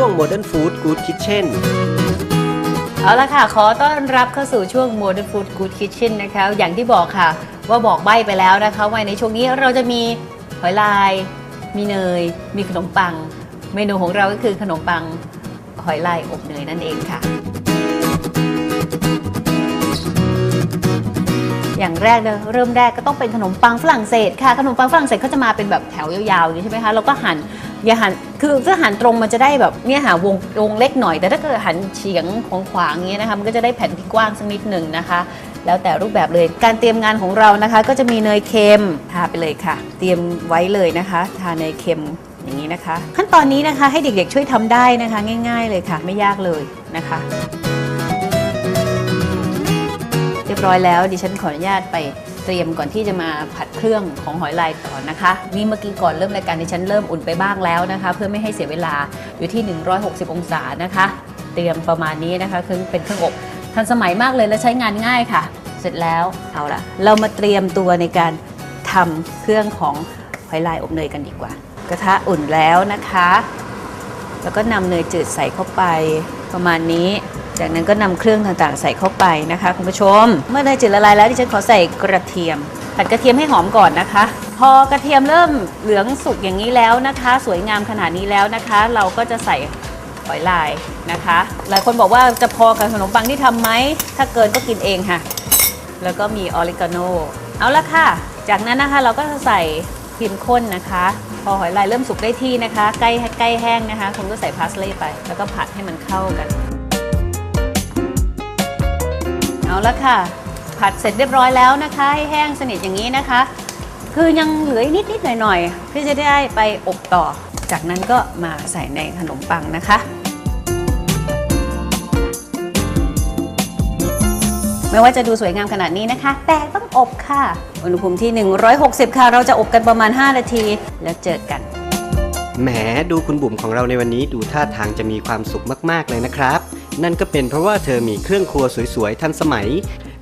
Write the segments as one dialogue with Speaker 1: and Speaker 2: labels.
Speaker 1: ช่วง Modern Food Good Kitchen
Speaker 2: เอาละค่ะ ขอต้อนรับเข้าสู่ช่วง Modern Food Good Kitchen นะคะ อย่างที่บอกค่ะ ว่าบอกใบ้ไปแล้วนะคะว่าในช่วงนี้เราจะมีหอยลาย มีเนย มีขนมปัง เมนูของเราก็คือขนมปังหอยลายอบเนยนั่นเองค่ะ แรกเลยเริ่มแรกก็ต้องเป็นขนมปังฝรั่งเศสค่ะขนมปังฝรั่งเศสเขาจะมาเป็นแบบแถวยาวๆอย่างนี้ใช่ไหมคะเราก็หั่นอย่าหั่นคือถ้าหั่นตรงมันจะได้แบบเนี่ยหาวงวงเล็กหน่อย แต่ถ้าเกิดหั่นเฉียงของขวางอย่างเงี้ยนะคะมันก็จะได้แผ่นที่กว้างสักนิดหนึ่งนะคะ แล้วแต่รูปแบบเลยการเตรียมงานของเรานะคะ ก็จะมีเนยเค็มทาไปเลยค่ะ เตรียมไว้เลยนะคะทาเนยเค็มอย่างนี้นะคะ ขั้นตอนนี้นะคะให้เด็กๆช่วยทำได้นะคะ ง่าย ๆ เลยค่ะ ไม่ยากเลยนะคะ เรียบร้อยแล้วดิฉันขออนุญาตไปเตรียมก่อนที่จะมาผัดเครื่องของหอยลายก่อนะคะนี่เมื่อกี้ก่อนเริ่มรายการดิฉันเริ่มอุ่นไปบ้างแล้วนะคะ เพื่อไม่ให้เสียเวลาอยู่ที่ 160 องศานะคะ เตรียมประมาณนี้นะคะเครื่องเป็นเครื่องอบทันสมัยมากเลยและใช้งานง่ายค่ะ เสร็จแล้วเอาละเรามาเตรียมตัวในการทำเครื่องของหอยลายอบเนยกันดีกว่า กระทะอุ่นแล้วนะคะ แล้วก็นำเนยจืดใส่เข้าไปประมาณนี้ จากนั้นก็นำเครื่องต่างๆ ใส่เข้าไปนะคะคุณผู้ชม เมื่อเนยจืดละลายแล้วดิฉันขอใส่กระเทียม ผัดกระเทียมให้หอมก่อนนะคะ พอกระเทียมเริ่มเหลืองสุกอย่างนี้แล้วนะคะ สวยงามขนาดนี้แล้วนะคะ เราก็จะใส่หอยลายนะคะ หลายคนบอกว่าจะพอกับขนมปังที่ทำไหม ถ้าเกินก็กินเองค่ะ แล้วก็มีออริกาโน เอาละค่ะ จากนั้นนะคะเราก็จะใส่ครีมข้นนะคะ พอหอยลายเริ่มสุกได้ที่นะคะ ใกล้ใกล้แห้งนะคะคุณก็ใส่พาสลีย์ไป แล้วก็ผัดให้มันเข้ากัน เอาละค่ะ ผัดเสร็จเรียบร้อยแล้วนะคะให้แห้งสนิทอย่างนี้นะคะ คือยังเหลืออีกนิดๆหน่อยๆที่จะได้ไปอบต่อ จากนั้นก็มาใส่ในขนมปังนะคะ ไม่ว่าจะดูสวยงามขนาดนี้นะคะ แต่ต้องอบค่ะ อุณหภูมิที่ 160 ค่ะ เราจะอบกันประมาณ 5 นาทีแล้วเจอกัน
Speaker 1: แหมดูคุณบุ๋มของเราในวันนี้ดูท่าทางจะมีความสุขมาก ๆ เลยนะครับ นั่นก็เป็นเพราะว่าเธอมีเครื่องครัวสวยๆ ทันสมัย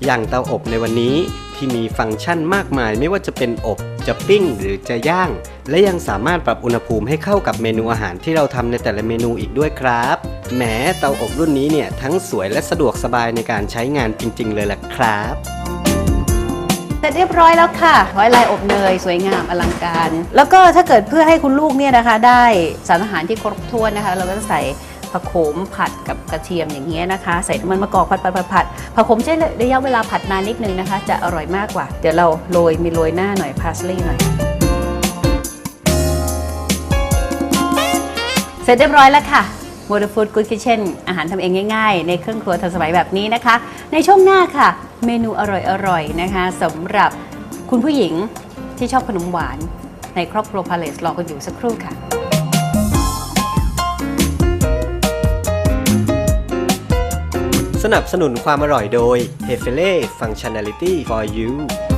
Speaker 1: อย่างเตาอบในวันนี้ที่มีฟังก์ชันมากมายไม่ว่าจะเป็นอบจะปิ้งหรือจะย่าง และยังสามารถปรับอุณหภูมิให้เข้ากับเมนูอาหารที่เราทำในแต่ละเมนูอีกด้วยครับแหมเตาอบรุ่นนี้เนี่ยทั้งสวยและสะดวกสบายในการใช้งานจริง ๆ เลยล่ะครับ
Speaker 2: เสร็จเรียบร้อยแล้วค่ะหอยลายอบเนยสวยงามอลังการ แล้วก็ถ้าเกิดเพื่อให้คุณลูกเนี่ยนะคะ ได้สารอาหารที่ครบถ้วนนะคะ เราก็จะใส่ ผักโขมผัดกับกระเทียมอย่างเงี้ยนะคะ ใส่น้ำมันมะกอกผัดผัดผัดผัดผักโขมใช้ระยะเวลาผัดนานนิดนึงนะคะ จะอร่อยมากกว่า เดี๋ยวเราโรยมีโรยหน้าหน่อยพาสลีย์หน่อยเสร็จเรียบร้อยแล้วค่ะ Modern Food Good Kitchen อาหารทำเองง่ายๆ ในเครื่องครัวทันสมัยแบบนี้นะคะ ในช่วงหน้าค่ะ เมนูอร่อยๆนะคะสำหรับคุณผู้หญิงที่ชอบขนมหวาน ในครอบครัวพาเลสรอกันอยู่สักครู่ค่ะ
Speaker 1: นับสนุนความอร่อยโดย h e f e l e Functionality for You